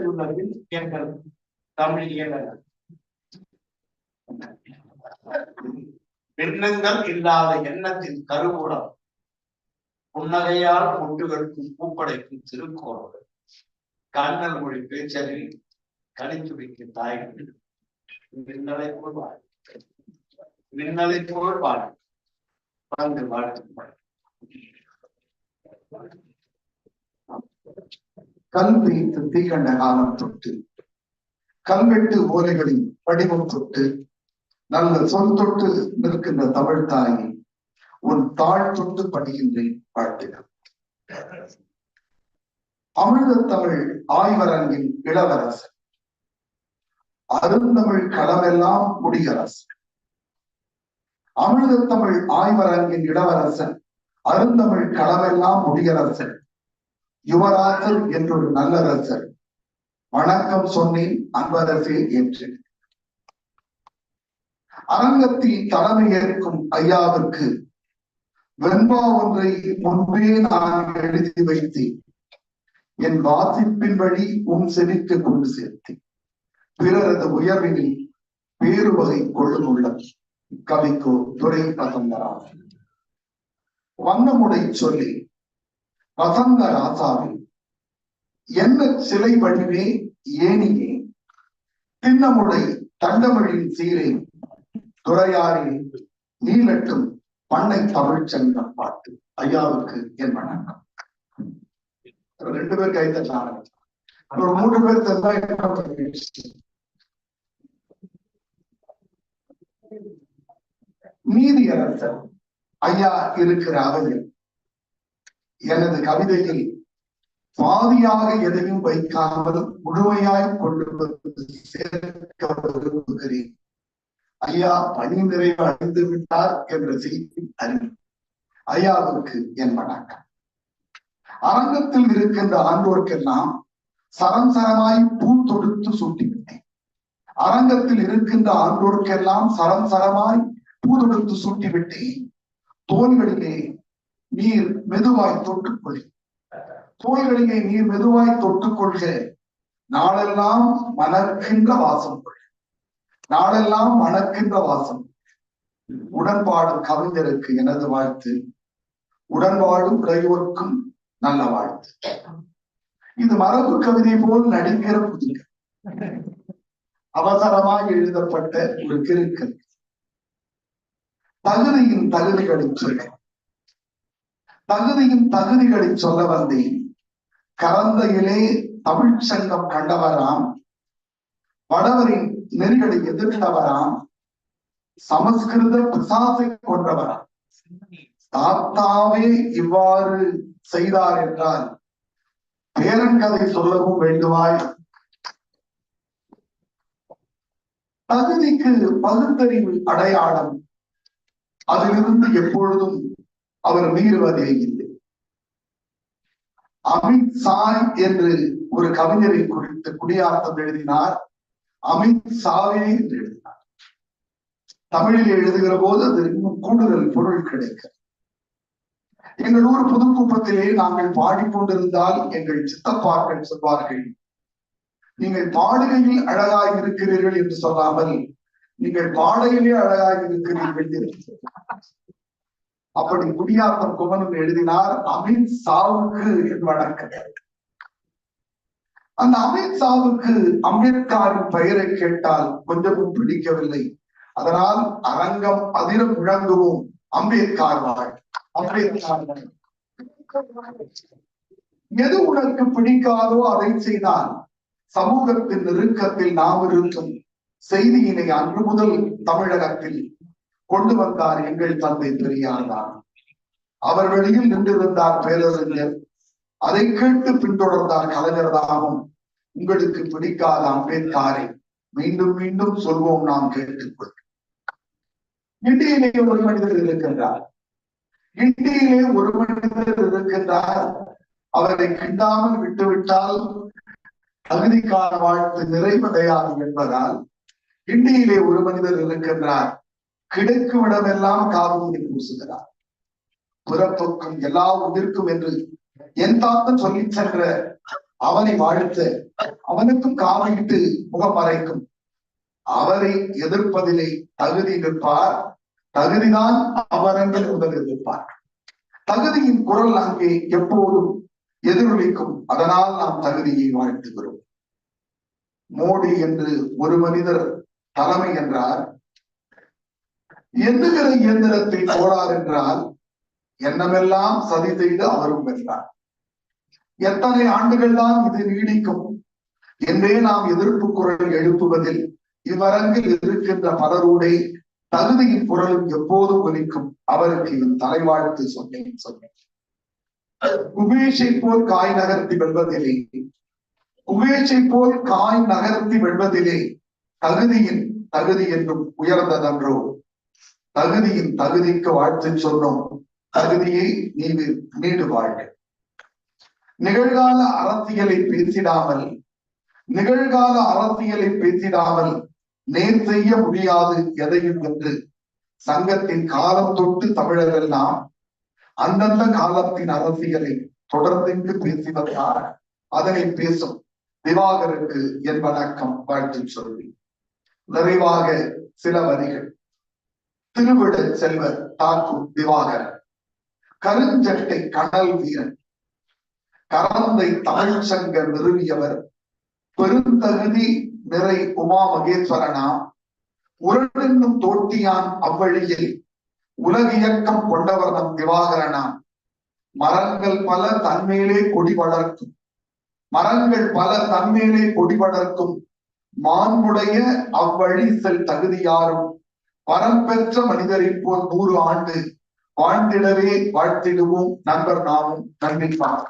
எழுதுள்ளதில் எங்கள் தமிழ் இயலர் பின்னங்கள் இல்லாத எண்ணத்தின் கருவூலம் புன்னகையால் முட்டுகளுக்கும் பூப்படைக்கும் திருக்கோளங்கள் கண்ணல் மொழி பேச்சரில் கணித்து வைக்கும் தாய்கள் மின்னலை போல் வாழ் மின்னலை போல் வாழ் வாழ்ந்து வாழ்த்து கல் வைத்து தீகண்ட காலம் தொட்டு கல்வெட்டு ஓலைகளின் வடிவம் தொட்டு நல்ல சொல் தொட்டு நிற்கின்ற தமிழ் தாயை உன் தாழ் தொட்டு படுகின்றேன் வாழ்த்துகள் அமிர்த தமிழ் ஆய்வரங்கின் இளவரசன் அருந்தமிழ் களமெல்லாம் முடியரசன் அமிர்த தமிழ் ஆய்வரங்கின் இளவரசன் அருந்தமிழ் களமெல்லாம் முடியரசன் யுவராசர் என்றொரு நல்லரசர் வணக்கம் சொன்னேன் அன்பரசே என்று. அரங்கத்தில் தலைமை ஏற்கும் ஐயாவிற்கு வெண்பா ஒன்றை முன்பே நான் எழுதி வைத்தேன். என் வாசிப்பின் வழி உன் செவிக்கு கொண்டு சேர்த்தேன். பிறரது உயர்வினில் வேறு வகை கொள்ளும் உள்ளம் கவிக்கோ துறை பசந்தரா வண்ணமுடை சொல்லி வசந்த ராசாவே என்ன சிலை வடிவே ஏனியே திண்ணமுடை தண்டமழின் சீரே துறையாரே நீலட்டும் பண்ணை தமிழ் சங்கம் பாட்டு. ஐயாவுக்கு என் வணக்கம். ரெண்டு பேர் கை தட்டாங்க ஒரு மூன்று பேர் தந்தா இன்னும் நீதி அரசர் ஐயா இருக்கிற அவையில் எனது கவிதையில் பாதியாக எதையும் வைக்காமல் முழுமையாய் கொண்டு வந்து சேர்க்க விரும்புகிறேன். ஐயா பணி நிறைவு அடைந்து விட்டார் என்ற செய்தி அறிவு ஐயாவுக்கு என் வணக்கம். அரங்கத்தில் இருக்கின்ற ஆண்டோர்க்கெல்லாம் சரம் சரமாய் பூ தொடுத்து சூட்டிவிட்டேன். அரங்கத்தில் இருக்கின்ற ஆண்டோர்க்கெல்லாம் சரம் சரமாய் பூ தொடுத்து சூட்டிவிட்டேன். தோள்களிலே நீர் மெதுவாய் தொட்டுக்கொள். தோள்களிலே நீர் மெதுவாய் தொட்டுக்கொள்க. நாளெல்லாம் மணக்கின்ற வாசம் கொள். நாளெல்லாம் மணக்கின்ற வாசம் உடன்பாடும் கவிஞருக்கு எனது வாழ்த்து. உடன்பாடும் இளையோருக்கும் நல்ல வாழ்த்து. இது மரபு கவிதை போல் நடிக்கிற புதிய அவசரமாக எழுதப்பட்ட ஒரு கிருக்கல் தகுதியின் தகுதிகளை சொல்ல தகுதியின் தகுதிகளை சொல்ல வந்தேன். கலந்தையிலே தமிழ் சங்கம் கண்டவராம். வடவரின் நெறிகளை எதிர்த்தவராம். சமஸ்கிருத பிசாசை கொண்டவராம் தாத்தாவே இவ்வாறு செய்தார் என்றால் பேரங்கதை சொல்லவும் வேண்டுமாய்? தகுதிக்கு பகுத்தறிவு அடையாளம் அதிலிருந்து எப்பொழுதும் அவர் மீறுவதில்லை அமித் சாய் என்று ஒரு கவிஞரை குறித்து குடியாத்தம் எழுதினார். அமித் சாவே என்று எழுதினார். தமிழில் எழுதுகிற போது அது இன்னும் கூடுதல் பொருள் கிடைக்க. எங்கள் ஊர் புதுக்குப்பத்திலே நாங்கள் பாடிக்கொண்டிருந்தால் எங்கள் சித்தப்பார்கள் சொல்வார்கள் நீங்கள் பாடுகையில் அழகாய் இருக்கிறீர்கள் என்று சொல்லாமல் நீங்கள் பாடையிலே அழகாய் இருக்கிறீர்கள் என்று. அப்படி குடியாத்தம் குமரன் எழுதினார் அமித் சாவுக்கு என் வணக்கம். அந்த அமித் சாவுக்கு அம்பேத்கரின் பெயரை கேட்டால் கொஞ்சமும் பிடிக்கவில்லை. அதனால் அரங்கம் அதிர முழங்குவோம். அம்பேத்கர் வாழ் அம்பேத்கர் எது உனக்கு பிடிக்காதோ அதை செய்தால் சமூகத்தின் நெருக்கத்தில் நாம் இருக்கும் செய்தியினை அன்று முதல் தமிழகத்தில் கொண்டு வந்தார் எங்கள் தந்தை பெரியார். தான் அவர் வெளியில் நின்றிருந்தார் பேரறிஞர். அதை கேட்டு பின்தொடர்ந்தார் கலைஞர் தாமும். உங்களுக்கு பிடிக்காத அம்பேத்காரை? மீண்டும் மீண்டும் சொல்வோம் நாம் கேட்டுக்கொள். இந்தியிலே ஒரு மனிதர் இருக்கின்றார். இந்தியிலே ஒரு மனிதர் இருக்கின்றார். அவரை கிண்டாமல் விட்டுவிட்டால் தகுதிக்கான வாழ்த்து நிறைவடையாது என்பதால் இந்தியிலே ஒரு மனிதர் இருக்கின்றார். கிடைக்கும் இடமெல்லாம் காவிரி பூசுகிறார். பிறப்புக்கும் எல்லா உயிர்க்கும் என்று என் தாத்தன் சொல்லி சென்ற அவனை வாழ்த்த அவனுக்கும் காவையிட்டு முகமறைக்கும் அவரை எதிர்ப்பதிலே தகுதி நிற்பார். தகுதிதான் அவரங்கள் முதல் எதிர்ப்பார் தகுதியின் குரல் அங்கே எப்போதும் எதிரொலிக்கும். அதனால் நாம் தகுதியை வாழ்த்துகிறோம். மோடி என்று ஒரு மனிதர் தலைமை என்றார். எண்ணுகிற இயந்திரத்தை போடார் என்றால் எண்ணமெல்லாம் சதி செய்து அவரும் வென்றார் எத்தனை ஆண்டுகள் தான் இது நீடிக்கும்? என்றே நாம் எதிர்ப்பு குரல் எழுப்புவதில் இவ்வரங்கில் இருக்கின்ற பலரோடே தகுதியின் குரலும் எப்போதும் ஒலிக்கும். அவருக்கு இவன் தலைவாழ்த்து சொன்னேன் சொன்னேன். குபேஷை போல் காய் நகர்த்தி வெல்வதிலே குபேஷை போல் காய் நகர்த்தி வெல்வதிலே தகுதியின் தகுதி என்றும் உயர்ந்ததன்றோ? தகுதியின் தகுதிக்கு வாழ்த்து சொன்னோம். தகுதியை நீ நீடு வாழ்க. நிகழ்கால அரசியலை பேசிடாமல் நிகழ்கால அரசியலை பேசிடாமல் நேர் செய்ய முடியாது எதையும் என்று சங்கத்தின் காலம் தொட்டு தமிழரெல்லாம் அந்தந்த காலத்தின் அரசியலை தொடர்ந்து பேசி வந்தார். அதனை பேசும் திவாகருக்கு என் வணக்கம் வாழ்த்து சொல்லி. நிறைவாக சில வரிகள். திருவிட செல்வர் தாக்கும் திவாகர் கருஞ்சட்டை கடல் வீரன். கரந்தை தமிழ் சங்க நிறுவியவர். பெருந்தகுதி நிறை உமா மகேஸ்வரனா உரடென்னும் தோட்டியான் அவ்வழியில் உலகியக்கம் கொண்டவர் நம் திவாகரனா மரங்கள் பல தன்மேலே கொடி வளர்க்கும். மரங்கள் பல தன்மேலே கொடி வளர்க்கும். மாண்புடைய அவ்வழி செல் தகுதியாரும் வரம் பெற்ற மனிதரைப் போல் நூறு ஆண்டு வாழ்ந்திடவே வாழ்த்திடுவோம் நண்பர் நாமும் கண்டிப்பாக